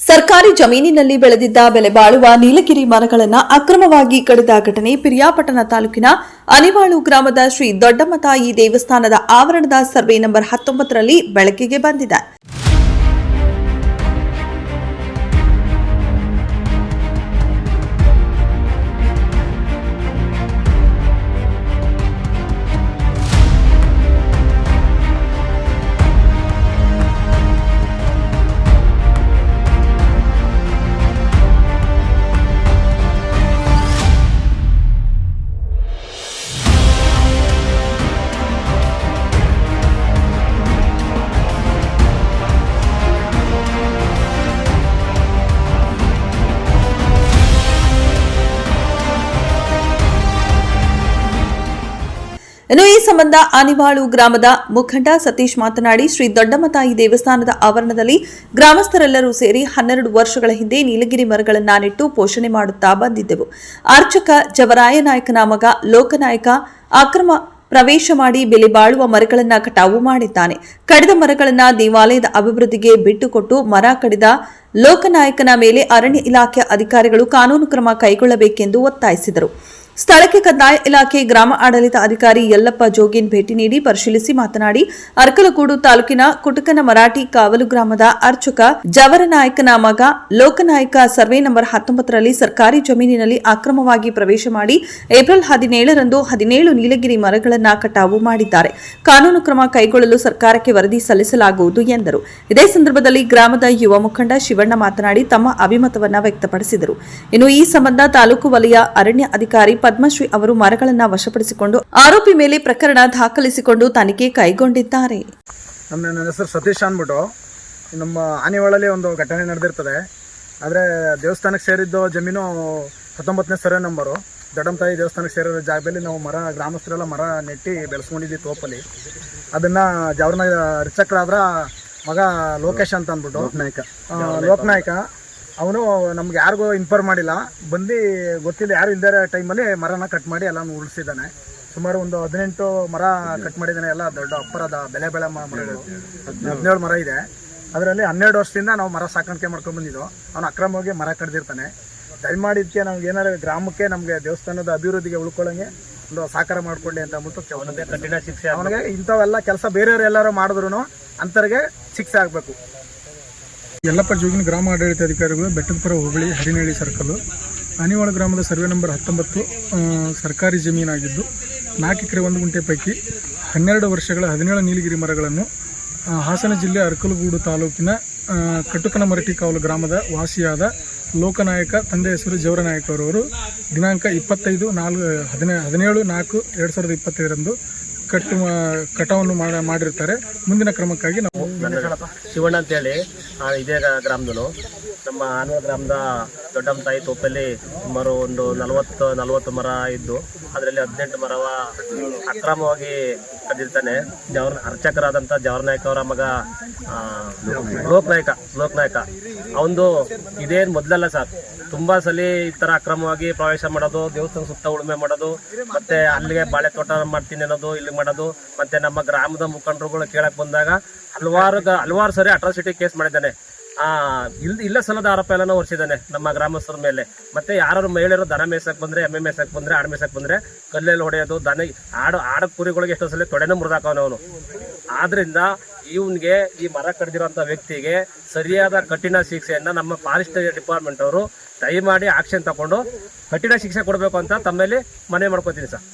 ಸರ್ಕಾರಿ ಜಮೀನಿನಲ್ಲಿ ಬೆಳೆದಿದ್ದ ಬೆಲೆ ಬಾಳುವ ನೀಲಗಿರಿ ಮರಗಳನ್ನು ಅಕ್ರಮವಾಗಿ ಕಡಿದ ಘಟನೆ ಪಿರಿಯಾಪಟ್ಟಣ ತಾಲೂಕಿನ ಅನಿವಾಳು ಗ್ರಾಮದ ಶ್ರೀ ದೊಡ್ಡಮ್ಮತಾಯಿ ದೇವಸ್ಥಾನದ ಆವರಣದ ಸರ್ವೆ ನಂಬರ್ ಹತ್ತೊಂಬತ್ತರಲ್ಲಿ ಬೆಳಕಿಗೆ ಬಂದಿದೆ. ಇನ್ನು ಈ ಸಂಬಂಧ ಆನಿವಾಳು ಗ್ರಾಮದ ಮುಖಂಡ ಸತೀಶ್ ಮಾತನಾಡಿ, ಶ್ರೀ ದೊಡ್ಡಮತಾಯಿ ದೇವಸ್ಥಾನದ ಆವರಣದಲ್ಲಿ ಗ್ರಾಮಸ್ಥರೆಲ್ಲರೂ ಸೇರಿ ಹನ್ನೆರಡು ವರ್ಷಗಳ ಹಿಂದೆ ನೀಲಗಿರಿ ಮರಗಳನ್ನ ನೆಟ್ಟು ಪೋಷಣೆ ಮಾಡುತ್ತಾ ಬಂದಿದ್ದೆವು. ಅರ್ಚಕ ಜವರಾಯನಾಯಕನ ಮಗ, ಲೋಕನಾಯಕ ಅಕ್ರಮ ಪ್ರವೇಶ ಮಾಡಿ ಬೆಲೆ ಬಾಳುವ ಮರಗಳನ್ನ ಕಟಾವು ಮಾಡಿದ್ದಾನೆ. ಕಡಿದ ಮರಗಳನ್ನ ದೇವಾಲಯದ ಅಭಿವೃದ್ಧಿಗೆ ಬಿಟ್ಟುಕೊಟ್ಟು ಮರ ಕಡಿದ ಲೋಕನಾಯಕನ ಮೇಲೆ ಅರಣ್ಯ ಇಲಾಖೆ ಅಧಿಕಾರಿಗಳು ಕಾನೂನು ಕ್ರಮ ಕೈಗೊಳ್ಳಬೇಕೆಂದು ಒತ್ತಾಯಿಸಿದರು. ಸ್ಥಳಕ್ಕೆ ಕಂದಾಯ ಇಲಾಖೆ ಗ್ರಾಮ ಆಡಳಿತ ಅಧಿಕಾರಿ ಯಲ್ಲಪ್ಪ ಜೋಗಿನ್ ಭೇಟಿ ನೀಡಿ ಪರಿಶೀಲಿಸಿ ಮಾತನಾಡಿ, ಅರ್ಕಲಗೂಡು ತಾಲೂಕಿನ ಕುಟಕನ ಮರಾಠಿ ಕಾವಲು ಗ್ರಾಮದ ಅರ್ಚಕ ಜವರನಾಯಕನ ಮಗ ಲೋಕನಾಯಕ ಸರ್ವೆ ನಂಬರ್ ಹತ್ತೊಂಬತ್ತರಲ್ಲಿ ಸರ್ಕಾರಿ ಜಮೀನಿನಲ್ಲಿ ಅಕ್ರಮವಾಗಿ ಪ್ರವೇಶ ಮಾಡಿ ಏಪ್ರಿಲ್ ಹದಿನೇಳರಂದು ಹದಿನೇಳು ನೀಲಗಿರಿ ಮರಗಳನ್ನು ಕಟಾವು ಮಾಡಿದ್ದಾರೆ. ಕಾನೂನು ಕ್ರಮ ಕೈಗೊಳ್ಳಲು ಸರ್ಕಾರಕ್ಕೆ ವರದಿ ಸಲ್ಲಿಸಲಾಗುವುದು ಎಂದರು. ಇದೇ ಸಂದರ್ಭದಲ್ಲಿ ಗ್ರಾಮದ ಯುವ ಮುಖಂಡ ಶಿವಣ್ಣ ಮಾತನಾಡಿ, ತಮ್ಮ ಅಭಿಮತವನ್ನು ವ್ಯಕ್ತಪಡಿಸಿದರು. ಇನ್ನು ಈ ಸಂಬಂಧ ತಾಲೂಕು ವಲಯ ಅರಣ್ಯ ಅಧಿಕಾರಿ ಪದ್ಮಶ್ರೀ ಅವರು ಮರಗಳನ್ನು ವಶಪಡಿಸಿಕೊಂಡು ಆರೋಪಿ ಮೇಲೆ ಪ್ರಕರಣ ದಾಖಲಿಸಿಕೊಂಡು ತನಿಖೆ ಕೈಗೊಂಡಿದ್ದಾರೆ. ನಮ್ಮ ನನ್ನ ಹೆಸರು ಸತೀಶ್ ಅಂದ್ಬಿಟ್ಟು. ನಮ್ಮ ಆನೆವಾಳಲ್ಲಿ ಒಂದು ಘಟನೆ ನಡೆದಿರ್ತದೆ. ಆದರೆ ದೇವಸ್ಥಾನಕ್ಕೆ ಸೇರಿದ್ದು ಜಮೀನು ಹತ್ತೊಂಬತ್ತನೇ ಸರ್ವೆ ನಂಬರು ತಾಯಿ ದೇವಸ್ಥಾನಕ್ಕೆ ಸೇರಿದ ಜಾಗದಲ್ಲಿ ನಾವು ಮರ ಗ್ರಾಮಸ್ಥರೆಲ್ಲ ಮರ ನೆಟ್ಟಿ ಬೆಳೆಸ್ಕೊಂಡಿದ್ವಿ ತೋಪಲ್ಲಿ. ಅದನ್ನು ಜವರ್ನ ರಿಚಕ್ರಾದ್ರ ಮಗ ಲೋಕೇಶ್ ಅಂತ ಅಂದ್ಬಿಟ್ಟು. ಲೋಕನಾಯಕ. ಲೋಕನಾಯಕ. ಅವನು ನಮ್ಗೆ ಯಾರಿಗೂ ಇನ್ಫಾರ್ಮ್ ಮಾಡಿಲ್ಲ. ಬಂದು ಗೊತ್ತಿಲ್ಲ ಯಾರು ಇಲ್ದೇ ಟೈಮಲ್ಲಿ ಮರನ ಕಟ್ ಮಾಡಿ ಎಲ್ಲನೂ ಉಳಿಸಿದ್ದಾನೆ. ಸುಮಾರು ಒಂದು ಹದಿನೆಂಟು ಮರ ಕಟ್ ಮಾಡಿದ್ದಾನೆ ಎಲ್ಲ ದೊಡ್ಡ ಅಪ್ಪರದ ಬೆಲೆ ಬೆಳೆ ಮರಗಳು. ಹದಿನೇಳು ಮರ ಇದೆ. ಅದರಲ್ಲಿ ಹನ್ನೆರಡು ವರ್ಷದಿಂದ ನಾವು ಮರ ಸಾಕಾಣಿಕೆ ಮಾಡ್ಕೊಂಡು ಬಂದಿದ್ದು. ಅವನು ಅಕ್ರಮವಾಗಿ ಮರ ಕಡ್ದಿರ್ತಾನೆ. ದಯಮಾಡಿದ್ಕೆ ನಮ್ಗೆ ಏನಾದ್ರು ಗ್ರಾಮಕ್ಕೆ ನಮಗೆ ದೇವಸ್ಥಾನದ ಅಭಿವೃದ್ಧಿಗೆ ಉಳ್ಕೊಳ್ಳಂಗೆ ಒಂದು ಸಹಕಾರ ಮಾಡ್ಕೊಳ್ಳಿ ಅಂತ ಅಂದ್ಬಿಟ್ಟು ಕಠಿಣ ಶಿಕ್ಷೆ ಅವನಿಗೆ ಇಂಥವೆಲ್ಲ ಕೆಲಸ ಬೇರೆಯವ್ರು ಎಲ್ಲರೂ ಮಾಡಿದ್ರು ಅಂತರಿಗೆ ಶಿಕ್ಷೆ ಆಗಬೇಕು. ಯಲ್ಲಪ್ಪ ಜೋಗಿನ ಗ್ರಾಮ ಆಡಳಿತ ಅಧಿಕಾರಿಗಳು ಬೆಟ್ಟದಪುರ ಹೋಬಳಿ ಹದಿನೇಳಿ ಸರ್ಕಲ್. ಅನಿವಾಳ ಗ್ರಾಮದ ಸರ್ವೆ ನಂಬರ್ ಹತ್ತೊಂಬತ್ತು ಸರ್ಕಾರಿ ಜಮೀನಾಗಿದ್ದು, ನಾಲ್ಕು ಎಕರೆ ಒಂದು ಗುಂಟೆ ಪೈಕಿ ಹನ್ನೆರಡು ವರ್ಷಗಳ ಹದಿನೇಳು ನೀಲಗಿರಿ ಮರಗಳನ್ನು ಹಾಸನ ಜಿಲ್ಲೆ ಅರ್ಕಲಗೂಡು ತಾಲೂಕಿನ ಮರಟಿ ಕಾವಲು ಗ್ರಾಮದ ವಾಸಿಯಾದ ಲೋಕನಾಯಕ, ತಂದೆ ಹೆಸರು ಜವರನಾಯಕ ಅವರವರು ದಿನಾಂಕ ಇಪ್ಪತ್ತೈದು ನಾಲ್ಕು, ಹದಿನೇ, ಹದಿನೇಳು ನಾಲ್ಕು, ಎರಡು ಸಾವಿರದ ಇಪ್ಪತ್ತೈದರಂದು ಕಟ್ಟು ಕಟಾವನ್ನು ಮಾಡ ಮಾಡಿರ್ತಾರೆ. ಮುಂದಿನ ಕ್ರಮಕ್ಕಾಗಿ ನಾವು ಶಿವಣ್ಣ ಅಂತೇಳಿ. ಇದೇ ಗ್ರಾಮದನು ನಮ್ಮ ಆನವ ಗ್ರಾಮದ ದೊಡ್ಡಮ್ಮ ತಾಯಿ ತೋಪಲ್ಲಿ ಸುಮಾರು ಒಂದು ನಲವತ್ತು ನಲವತ್ತು ಮರ ಇದ್ದು, ಅದರಲ್ಲಿ ಹದಿನೆಂಟು ಮರವ ಅಕ್ರಮವಾಗಿ ಕದಿರ್ತಾನೆ ಜವರ್ ಅರ್ಚಕರಾದಂಥ ಜವರ್ನಾಯಕ ಅವರ ಮಗ ಲೋಕನಾಯಕ ಲೋಕನಾಯಕ ಅವನು ಇದೇನು ಮೊದಲಲ್ಲ ಸರ್. ತುಂಬಾ ಸಲ ಈ ತರ ಅಕ್ರಮವಾಗಿ ಪ್ರವೇಶ ಮಾಡೋದು ದೇವಸ್ಥಾನ ಸುತ್ತ ಉಳುಮೆ ಮಾಡೋದು, ಮತ್ತೆ ಅಲ್ಲಿಗೆ ಬಾಳೆ ತೋಟ ಮಾಡ್ತೀನಿ ಅನ್ನೋದು, ಇಲ್ಲಿ ಮಾಡೋದು, ಮತ್ತೆ ನಮ್ಮ ಗ್ರಾಮದ ಮುಖಂಡರುಗಳು ಕೇಳಕ್ ಬಂದಾಗ ಹಲವಾರು ಹಲವಾರು ಸರಿ ಅಟ್ರಾಸಿಟಿ ಕೇಸ್ ಮಾಡಿದ್ದಾನೆ. ಆ, ಇಲ್, ಇಲ್ಲ ಸಲದ ಆರೋಪ ಎಲ್ಲಾನು ಹೊರಿಸಿದ್ದಾನೆ ನಮ್ಮ ಗ್ರಾಮಸ್ಥರ ಮೇಲೆ. ಮತ್ತೆ ಯಾರು ಮಹಿಳೆಯರು ದನ ಮೇಸಕ್ ಬಂದ್ರೆ, ಎಮ್ಮೆ ಮೇಸಕ್ ಬಂದ್ರೆ, ಆಡ್ ಮೇಸಕ್ ಬಂದ್ರೆ ಕಲ್ಲಲ್ಲಿ ಹೊಡೆಯೋದು, ದನ, ಆಡು, ಆಡ ಕುರಿಗಳಿಗೆ ಎಷ್ಟೋ ಸಲ ತೊಡೆನ ಮುರಿದಾಕವನು ಅವನು. ಆದ್ರಿಂದ ಇವನ್ಗೆ ಈ ಮರ ಕಡ್ದಿರೋಂಥ ವ್ಯಕ್ತಿಗೆ ಸರಿಯಾದ ಕಠಿಣ ಶಿಕ್ಷೆಯನ್ನ ನಮ್ಮ ಫಾರೆಸ್ಟ್ ಡಿಪಾರ್ಟ್ಮೆಂಟ್ ಅವರು ದಯಮಾಡಿ ಆಕ್ಷನ್ ತಗೊಂಡು ಕಠಿಣ ಶಿಕ್ಷೆ ಕೊಡಬೇಕು ಅಂತ ತಮ್ಮಲ್ಲಿ ಮನವಿ ಮಾಡ್ಕೋತೀನಿ ಸರ್.